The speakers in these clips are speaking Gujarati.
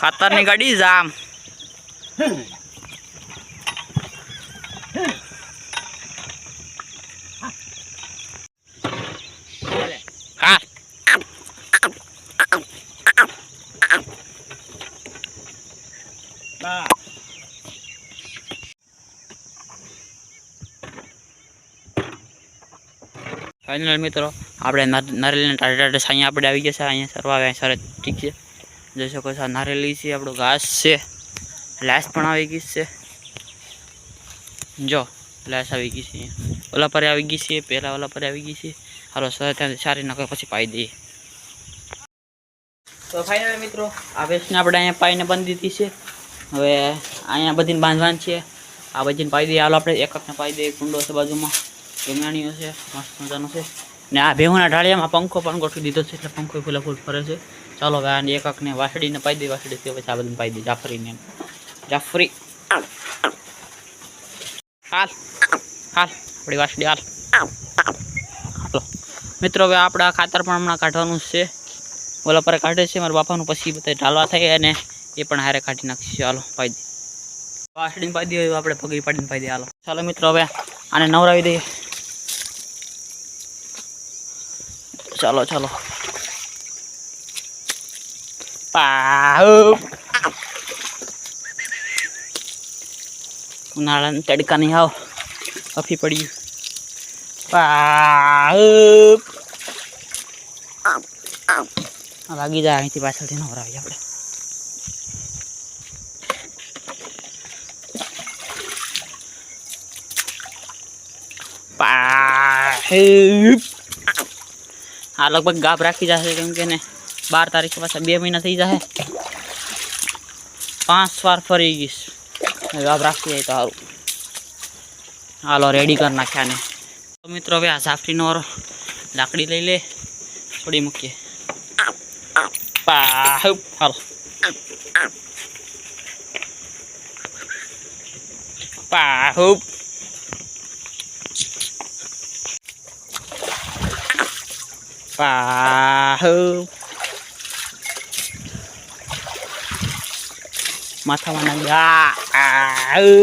ખાતરની ગાડી જામ. ફાઇનલ મિત્રો. આપણે નારેલીને ટાટા ટાટા અહીંયા આપણે આવી ગયા છે, અહીંયા સરવા ગયા સરસ ઠીક છે. જોઈ શકો છો નારેલી છે, આપણું ઘાસ છે. લાશ પણ આવી ગઈ છે. જો, લાશ આવી ગઈ છે ઓલા પર આવી ગઈ છે પહેલાં ઓલા પર આવી ગઈ છે. હાલો સર ત્યાંથી સારી નકર પછી પાઈ દઈએ. તો ફાઇનલ મિત્રો, આ વેસ્ટને આપણે અહીંયા પાઈને બાંધી દીધી છે. હવે અહીંયા બધીને બાંધવાની છે. આ બધીને પાઈ દઈએ. હાલો, આપણે એક એકને પાઈ દઈએ. કુંડો છે બાજુમાં. ગમ્યાણીઓ છે. મસ્ત મજાનો છે. ને આ ભેહુના ઢાળિયામાં પંખો પણ ગોઠવી દીધો છે, એટલે પંખો ફૂલા ફૂલ ફરે છે. ચાલો હવે આને એક એકને વાસળીને પાઈ દે વાસડી તે પછી આ બધું પાઈ દે, જાફરીને જાફરી. હાલ હાલ, આપણી વાસડી હાલ. હાલો. મિત્રો, હવે આપણે આ ખાતર પણ હમણાં કાઢવાનું છે. ઓલા પર કાઢે છે, મારા બાપાનું પછી બધા ઢાલવા થાય અને એ પણ હારે કાઢી નાખીશું. ચાલો પાઈ દે. વાસડીને પાઈ દઈએ આપણે પગી પાડીને પાઈ દે, હાલો. ચાલો મિત્રો, હવે આને નવરાવી દઈએ. ચાલો ચાલો ઉનાળાની તડકાની આવ અફી પડી લાગી જાય અહીંથી પાછળથી નવરાવી આપણે પાહુ આ લગભગ ગાપ રાખી જશે કેમ કે ને બાર તારીખે પાછા બે મહિના થઈ જશે પાંચ વાર ફરી ગઈશ ને ગાપ રાખી જાય તો સારું હાલો રેડી કરી નાખ્યા ને તો મિત્રો હવે આ ઝાફરીનો વારો લાકડી લઈ લે થોડી મૂકીએ પાહુ હાલો પાહુ પાહુ માથામાં નાખી આ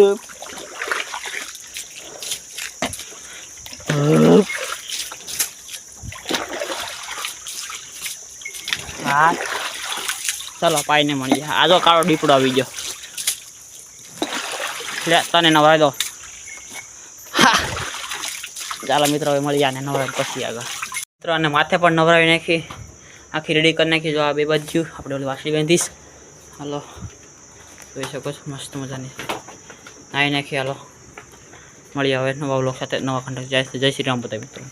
હા ચાલો પાઈને મળીએ આ જો કાળો દીપડો આવી ગયો લે તને નવરાઈ દો હા ચાલો મિત્રો હવે મળીએ આને નવરાઈ પછી આગળ મિત્રો અને માથે પણ નવરાવી નાખી. આખી રેડી કરી નાખી. જો આ બે બાજુ આપણે ઓલી વાસળી બાંધીશ. હાલો. જોઈ શકો છો, મસ્ત મજાની. નાહી નાખી, હાલો. મળીએ હવે નવા બ્લોક સાથે. નવા ખંડ જય જય શ્રી રામ બધા મિત્રો.